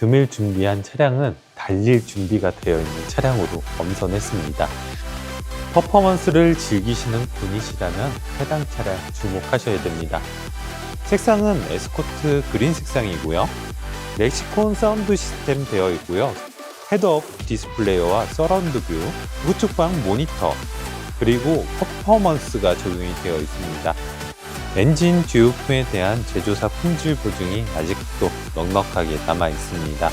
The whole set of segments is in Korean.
금일 준비한 차량은 달릴 준비가 되어 있는 차량으로 엄선했습니다. 퍼포먼스를 즐기시는 분이시라면 해당 차량 주목하셔야 됩니다. 색상은 에스코트 그린 색상이고요. 렉시콘 사운드 시스템 되어 있고요. 헤드업 디스플레이어와 서라운드 뷰, 우측방 모니터, 그리고 퍼포먼스가 적용이 되어 있습니다. 엔진 듀오품에 대한 제조사 품질 보증이 아직도 넉넉하게 남아 있습니다.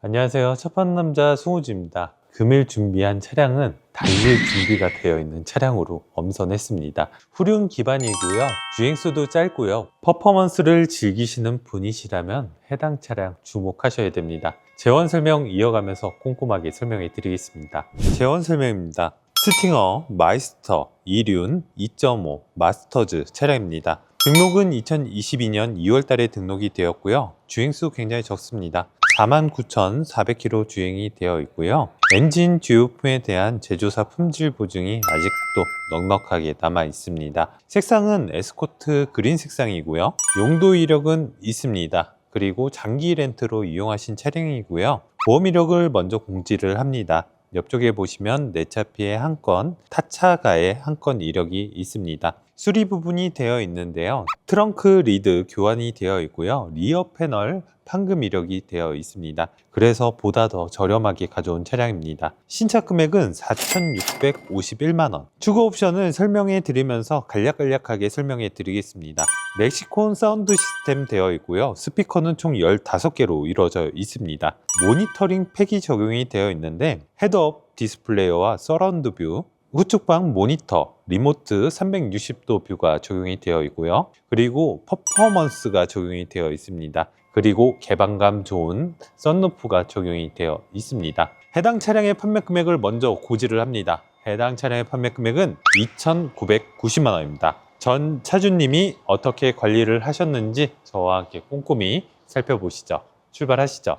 안녕하세요. 첫번 남자 승우지입니다. 금일 준비한 차량은 달릴 준비가 되어 있는 차량으로 엄선했습니다. 후륜 기반이고요. 주행수도 짧고요. 퍼포먼스를 즐기시는 분이시라면 해당 차량 주목하셔야 됩니다. 재원 설명 이어가면서 꼼꼼하게 설명해 드리겠습니다. 재원 설명입니다. 스팅어, 마이스터, 이륜, 2.5, 마스터즈 차량입니다. 등록은 2022년 2월 달에 등록이 되었고요. 주행수 굉장히 적습니다. 49,400km 주행이 되어 있고요. 엔진 듀오품에 대한 제조사 품질 보증이 아직도 넉넉하게 남아 있습니다. 색상은 에스코트 그린 색상이고요. 용도 이력은 있습니다. 그리고 장기 렌트로 이용하신 차량이고요. 보험 이력을 먼저 공지를 합니다. 옆쪽에 보시면 내차 피해 한 건, 타차 가해 한건 이력이 있습니다. 수리 부분이 되어 있는데요. 트렁크 리드 교환이 되어 있고요. 리어 패널 판금 이력이 되어 있습니다. 그래서 보다 더 저렴하게 가져온 차량입니다. 신차 금액은 4,651만 원. 추가 옵션을 설명해 드리면서 간략간략하게 설명해 드리겠습니다. 멕시콘 사운드 시스템 되어 있고요. 스피커는 총 15개로 이루어져 있습니다. 모니터링 팩이 적용이 되어 있는데 헤드업 디스플레이어와 서라운드 뷰, 우측방 모니터, 리모트 360도 뷰가 적용이 되어 있고요. 그리고 퍼포먼스가 적용이 되어 있습니다. 그리고 개방감 좋은 썬루프가 적용이 되어 있습니다. 해당 차량의 판매 금액을 먼저 고지를 합니다. 해당 차량의 판매 금액은 2,990만 원입니다. 전 차주님이 어떻게 관리를 하셨는지 저와 함께 꼼꼼히 살펴보시죠. 출발하시죠.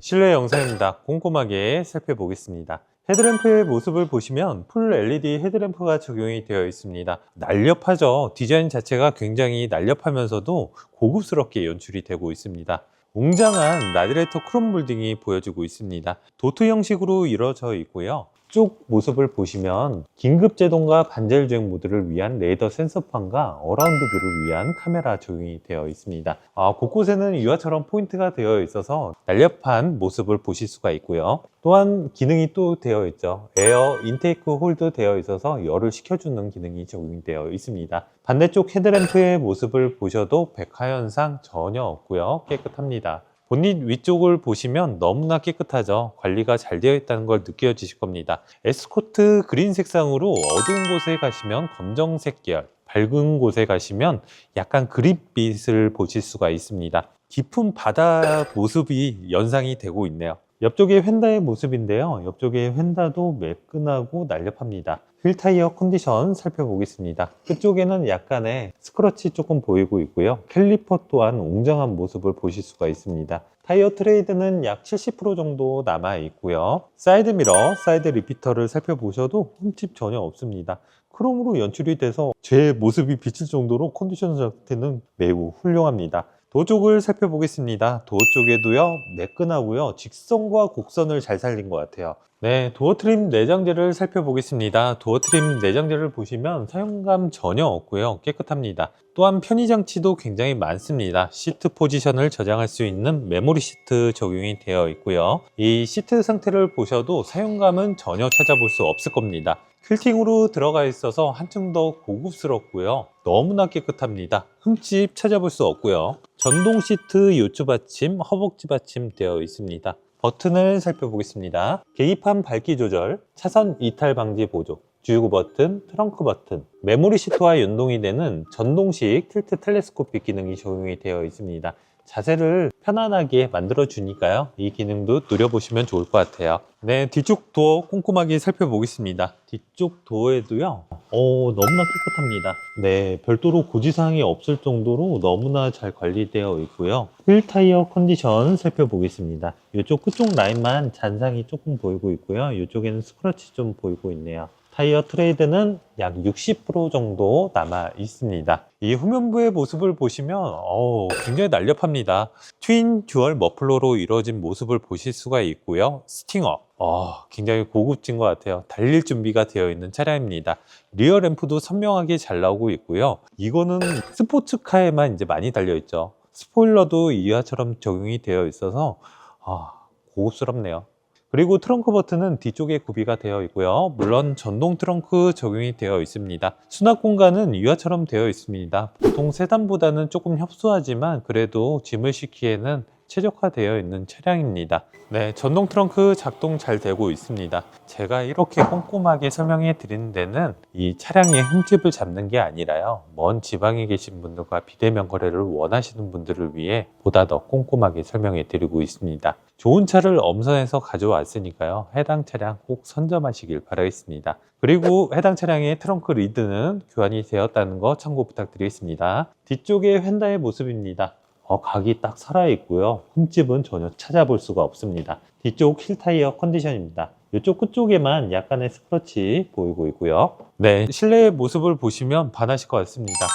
실내 영상입니다. 꼼꼼하게 살펴보겠습니다. 헤드램프의 모습을 보시면 풀 LED 헤드램프가 적용이 되어 있습니다. 날렵하죠. 디자인 자체가 굉장히 날렵하면서도 고급스럽게 연출이 되고 있습니다. 웅장한 라디레이터 크롬 몰딩이 보여지고 있습니다. 도트 형식으로 이루어져 있고요. 쭉 모습을 보시면 긴급 제동과 반절 주행 모드를 위한 레이더 센서판과 어라운드 뷰를 위한 카메라 적용이 되어 있습니다. 아, 곳곳에는 유화처럼 포인트가 되어 있어서 날렵한 모습을 보실 수가 있고요. 또한 기능이 또 되어 있죠. 에어 인테이크 홀드 되어 있어서 열을 식혀주는 기능이 적용되어 있습니다. 반대쪽 헤드램프의 모습을 보셔도 백화 현상 전혀 없고요. 깨끗합니다. 본닛 위쪽을 보시면 너무나 깨끗하죠. 관리가 잘 되어 있다는 걸 느껴지실 겁니다. 에스코트 그린 색상으로 어두운 곳에 가시면 검정색 계열, 밝은 곳에 가시면 약간 그릿빛을 보실 수가 있습니다. 깊은 바다 모습이 연상이 되고 있네요. 옆쪽에 휀다의 모습인데요. 옆쪽에 휀다도 매끈하고 날렵합니다. 휠 타이어 컨디션 살펴보겠습니다. 끝쪽에는 약간의 스크러치 조금 보이고 있고요. 캘리퍼 또한 웅장한 모습을 보실 수가 있습니다. 타이어 트레이드는 약 70% 정도 남아 있고요. 사이드 미러, 사이드 리피터를 살펴보셔도 흠집 전혀 없습니다. 크롬으로 연출이 돼서 제 모습이 비칠 정도로 컨디션 상태는 매우 훌륭합니다. 도 쪽을 살펴보겠습니다. 도어 쪽에도요, 매끈하고요. 직선과 곡선을 잘 살린 것 같아요. 네, 도어 트림 내장재를 살펴보겠습니다. 도어 트림 내장재를 보시면 사용감 전혀 없고요. 깨끗합니다. 또한 편의 장치도 굉장히 많습니다. 시트 포지션을 저장할 수 있는 메모리 시트 적용이 되어 있고요. 이 시트 상태를 보셔도 사용감은 전혀 찾아볼 수 없을 겁니다. 퀼팅으로 들어가 있어서 한층 더 고급스럽고요. 너무나 깨끗합니다. 흠집 찾아볼 수 없고요. 전동 시트 요추 받침, 허벅지 받침 되어 있습니다. 버튼을 살펴보겠습니다. 계기판 밝기 조절, 차선 이탈 방지 보조, 주유구 버튼, 트렁크 버튼, 메모리 시트와 연동이 되는 전동식 틸트 텔레스코픽 기능이 적용이 되어 있습니다. 자세를 편안하게 만들어 주니까요. 이 기능도 누려보시면 좋을 것 같아요. 네, 뒤쪽 도어 꼼꼼하게 살펴보겠습니다. 뒤쪽 도어에도요. 오, 너무나 깨끗합니다. 네, 별도로 고지사항이 없을 정도로 너무나 잘 관리되어 있고요. 휠 타이어 컨디션 살펴보겠습니다. 이쪽 끝쪽 라인만 잔상이 조금 보이고 있고요. 이쪽에는 스크래치 좀 보이고 있네요. 타이어 트레이드는 약 60% 정도 남아 있습니다. 이 후면부의 모습을 보시면 어우, 굉장히 날렵합니다. 트윈 듀얼 머플러로 이루어진 모습을 보실 수가 있고요. 스팅어, 어, 굉장히 고급진 것 같아요. 달릴 준비가 되어 있는 차량입니다. 리어 램프도 선명하게 잘 나오고 있고요. 이거는 스포츠카에만 이제 많이 달려 있죠. 스포일러도 이하처럼 적용이 되어 있어서 아, 고급스럽네요. 그리고 트렁크 버튼은 뒤쪽에 구비가 되어 있고요. 물론 전동 트렁크 적용이 되어 있습니다. 수납 공간은 이하처럼 되어 있습니다. 보통 세단보다는 조금 협소하지만 그래도 짐을 싣기에는 최적화되어 있는 차량입니다. 네, 전동 트렁크 작동 잘 되고 있습니다. 제가 이렇게 꼼꼼하게 설명해 드리는 데는 이 차량의 흠집을 잡는 게 아니라요. 먼 지방에 계신 분들과 비대면 거래를 원하시는 분들을 위해 보다 더 꼼꼼하게 설명해 드리고 있습니다. 좋은 차를 엄선해서 가져왔으니까요. 해당 차량 꼭 선점하시길 바라겠습니다. 그리고 해당 차량의 트렁크 리드는 교환이 되었다는 거 참고 부탁드리겠습니다. 뒤쪽에 휀다의 모습입니다. 어, 각이 딱 살아있고요. 흠집은 전혀 찾아볼 수가 없습니다. 뒤쪽 힐 타이어 컨디션입니다. 이쪽 끝쪽에만 약간의 스크러치 보이고 있고요. 네, 실내의 모습을 보시면 반하실 것 같습니다.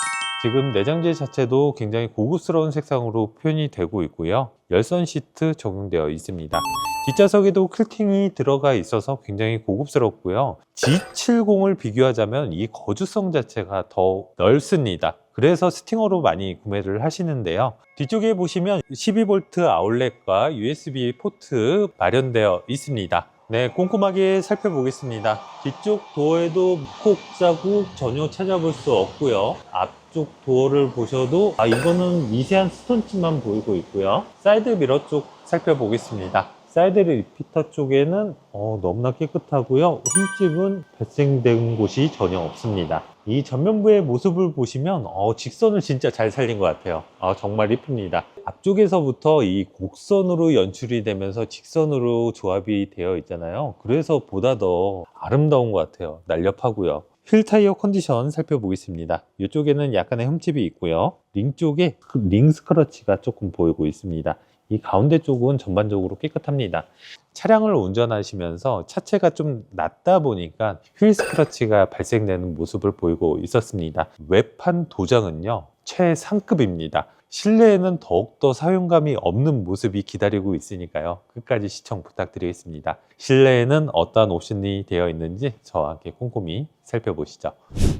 지금 내장재 자체도 굉장히 고급스러운 색상으로 표현이 되고 있고요. 열선 시트 적용되어 있습니다. 뒷좌석에도 클팅이 들어가 있어서 굉장히 고급스럽고요. G70을 비교하자면 이 거주성 자체가 더 넓습니다. 그래서 스팅어로 많이 구매를 하시는데요. 뒤쪽에 보시면 12V 아울렛과 USB 포트 마련되어 있습니다. 네, 꼼꼼하게 살펴보겠습니다. 뒤쪽 도어에도 콕 자국 전혀 찾아볼 수 없고요. 앞쪽 도어를 보셔도 아 이거는 미세한 스톤치만 보이고 있고요. 사이드 미러 쪽 살펴보겠습니다. 사이드 리피터 쪽에는 어, 너무나 깨끗하고요. 흠집은 발생된 곳이 전혀 없습니다. 이 전면부의 모습을 보시면 어, 직선을 진짜 잘 살린 것 같아요. 아, 정말 이쁩니다. 앞쪽에서부터 이 곡선으로 연출이 되면서 직선으로 조합이 되어 있잖아요. 그래서 보다 더 아름다운 것 같아요. 날렵하고요. 휠 타이어 컨디션 살펴보겠습니다. 이쪽에는 약간의 흠집이 있고요. 링 쪽에 그링 스크러치가 조금 보이고 있습니다. 이 가운데 쪽은 전반적으로 깨끗합니다. 차량을 운전하시면서 차체가 좀 낮다 보니까 휠 스크러치가 발생되는 모습을 보이고 있었습니다. 외판 도장은요, 최상급입니다. 실내에는 더욱더 사용감이 없는 모습이 기다리고 있으니까요. 끝까지 시청 부탁드리겠습니다. 실내에는 어떠한 옵션이 되어 있는지 저와 함께 꼼꼼히 살펴보시죠.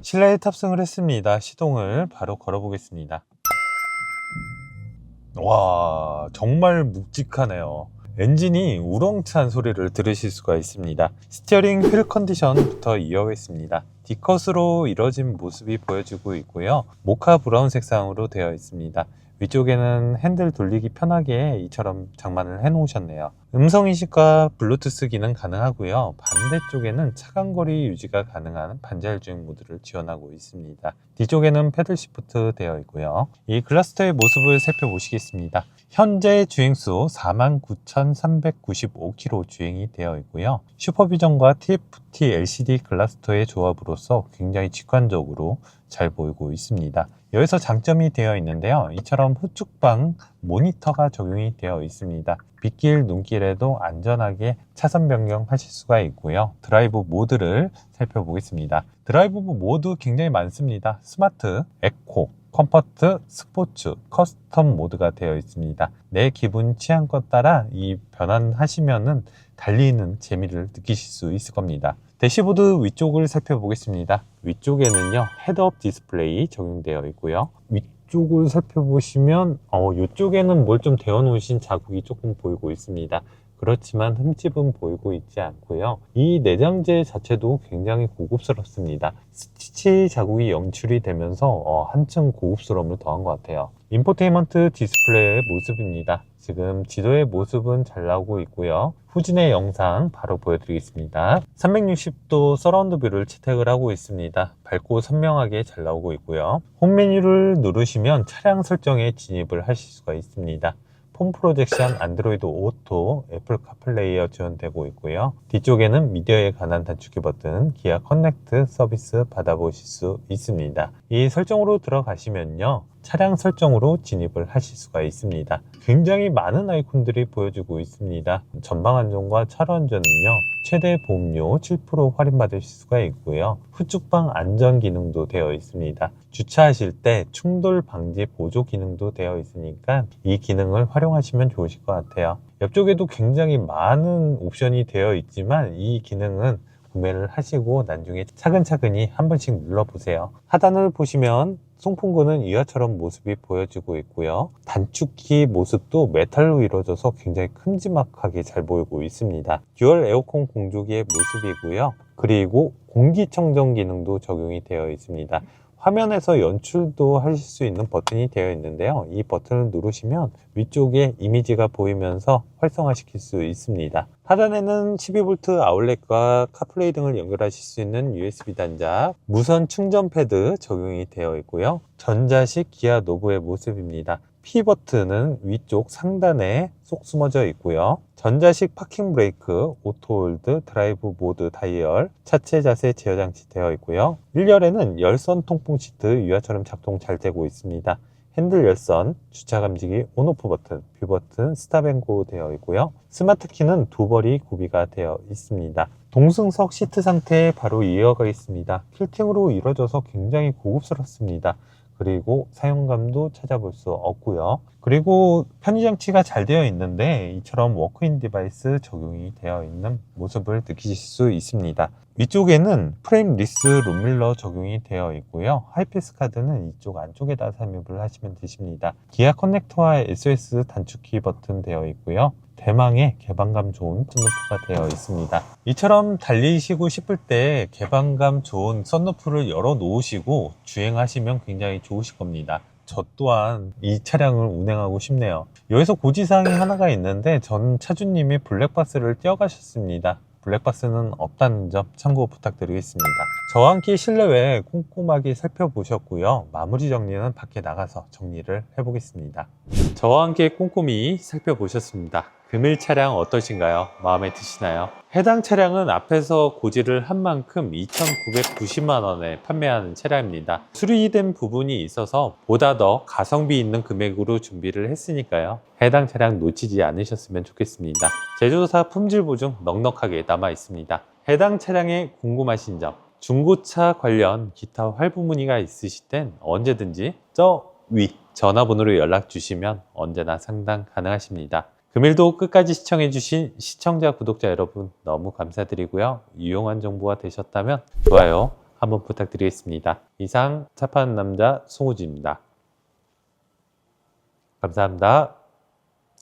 실내에 탑승을 했습니다. 시동을 바로 걸어보겠습니다. 와 정말 묵직하네요. 엔진이 우렁찬 소리를 들으실 수가 있습니다. 스티어링 휠 컨디션부터 이어가겠습니다. D컷으로 이뤄진 모습이 보여지고 있고요. 모카 브라운 색상으로 되어 있습니다 위쪽에는 핸들 돌리기 편하게 이처럼 장만을 해 놓으셨네요. 음성 인식과 블루투스 기능 가능하고요. 반대쪽에는 차간거리 유지가 가능한 반자율 주행 모드를 지원하고 있습니다. 뒤쪽에는 패들 시프트 되어 있고요. 이 글라스터의 모습을 살펴보시겠습니다. 현재 주행수 49,395km 주행이 되어 있고요. 슈퍼비전과 TFT LCD 글라스터의 조합으로서 굉장히 직관적으로 잘 보이고 있습니다 여기서 장점이 되어 있는데요. 이처럼 후측방 모니터가 적용이 되어 있습니다. 빗길, 눈길에도 안전하게 차선 변경하실 수가 있고요. 드라이브 모드를 살펴보겠습니다. 드라이브 모드 굉장히 많습니다. 스마트, 에코, 컴포트, 스포츠, 커스텀 모드가 되어 있습니다. 내 기분 취향껏 따라 이 변환하시면은 달리는 재미를 느끼실 수 있을 겁니다. 대시보드 위쪽을 살펴보겠습니다. 위쪽에는요 헤드업 디스플레이 적용되어 있고요. 위쪽을 살펴보시면 어, 이쪽에는 뭘 좀 데워 놓으신 자국이 조금 보이고 있습니다. 그렇지만 흠집은 보이고 있지 않고요. 이 내장재 자체도 굉장히 고급스럽습니다. 스티치 자국이 연출이 되면서 어, 한층 고급스러움을 더한 것 같아요. 인포테인먼트 디스플레이의 모습입니다. 지금 지도의 모습은 잘 나오고 있고요. 후진의 영상 바로 보여드리겠습니다. 360도 서라운드 뷰를 채택을 하고 있습니다. 밝고 선명하게 잘 나오고 있고요. 홈 메뉴를 누르시면 차량 설정에 진입을 하실 수가 있습니다. 폰 프로젝션, 안드로이드 오토, 애플 카플레이어 지원되고 있고요. 뒤쪽에는 미디어에 관한 단축키 버튼, 기아 커넥트 서비스 받아보실 수 있습니다. 이 설정으로 들어가시면요. 차량 설정으로 진입을 하실 수가 있습니다. 굉장히 많은 아이콘들이 보여주고 있습니다. 전방 안전과 차로 안전은요, 최대 보험료 7% 할인받으실 수가 있고요. 후측방 안전 기능도 되어 있습니다. 주차하실 때 충돌 방지 보조 기능도 되어 있으니까 이 기능을 활용하시면 좋으실 것 같아요. 옆쪽에도 굉장히 많은 옵션이 되어 있지만 이 기능은 구매를 하시고 나중에 차근차근히 한 번씩 눌러보세요. 하단을 보시면 송풍구는 이와처럼 모습이 보여지고 있고요. 단축키 모습도 메탈로 이루어져서 굉장히 큼지막하게 잘 보이고 있습니다. 듀얼 에어컨 공조기의 모습이고요. 그리고 공기청정 기능도 적용이 되어 있습니다. 화면에서 연출도 하실 수 있는 버튼이 되어 있는데요. 이 버튼을 누르시면 위쪽에 이미지가 보이면서 활성화시킬 수 있습니다. 하단에는 12V 아울렛과 카플레이 등을 연결하실 수 있는 USB 단자, 무선 충전 패드 적용이 되어 있고요. 전자식 기아 노브의 모습입니다. P 버튼은 위쪽 상단에 쏙 숨어져 있고요. 전자식 파킹 브레이크, 오토홀드, 드라이브 모드 다이얼, 차체 자세 제어 장치 되어 있고요. 1열에는 열선 통풍 시트 위아처럼 작동 잘 되고 있습니다. 핸들 열선, 주차 감지기 온오프 버튼, 뷰 버튼, 스탑앤고 되어 있고요. 스마트 키는 두 벌이 구비가 되어 있습니다. 동승석 시트 상태에 바로 이어가 있습니다. 필팅으로 이루어져서 굉장히 고급스럽습니다. 그리고 사용감도 찾아볼 수 없고요. 그리고 편의 장치가 잘 되어 있는데 이처럼 워크인 디바이스 적용이 되어 있는 모습을 느끼실 수 있습니다. 위쪽에는 프레임 리스 룸밀러 적용이 되어 있고요. 하이패스 카드는 이쪽 안쪽에다 삽입을 하시면 되십니다. 기아 커넥터와 SOS 단축키 버튼 되어 있고요. 대망의 개방감 좋은 썬루프가 되어 있습니다. 이처럼 달리시고 싶을 때 개방감 좋은 썬루프를 열어 놓으시고 주행하시면 굉장히 좋으실 겁니다. 저 또한 이 차량을 운행하고 싶네요. 여기서 고지사항이 하나가 있는데 전 차주님이 블랙박스를 떼어가셨습니다. 블랙박스는 없다는 점 참고 부탁드리겠습니다. 저와 함께 실내외 꼼꼼하게 살펴보셨고요. 마무리 정리는 밖에 나가서 정리를 해보겠습니다. 저와 함께 꼼꼼히 살펴보셨습니다. 금일 차량 어떠신가요? 마음에 드시나요? 해당 차량은 앞에서 고지를 한 만큼 2,990만 원에 판매하는 차량입니다. 수리된 부분이 있어서 보다 더 가성비 있는 금액으로 준비를 했으니까요. 해당 차량 놓치지 않으셨으면 좋겠습니다. 제조사 품질 보증 넉넉하게 남아 있습니다. 해당 차량에 궁금하신 점, 중고차 관련 기타 활부 문의가 있으실 땐 언제든지 저 위 전화번호로 연락 주시면 언제나 상담 가능하십니다. 금일도 끝까지 시청해주신 시청자, 구독자 여러분 너무 감사드리고요. 유용한 정보가 되셨다면 좋아요 한번 부탁드리겠습니다. 이상 차 파는 남자 송우지입니다. 감사합니다.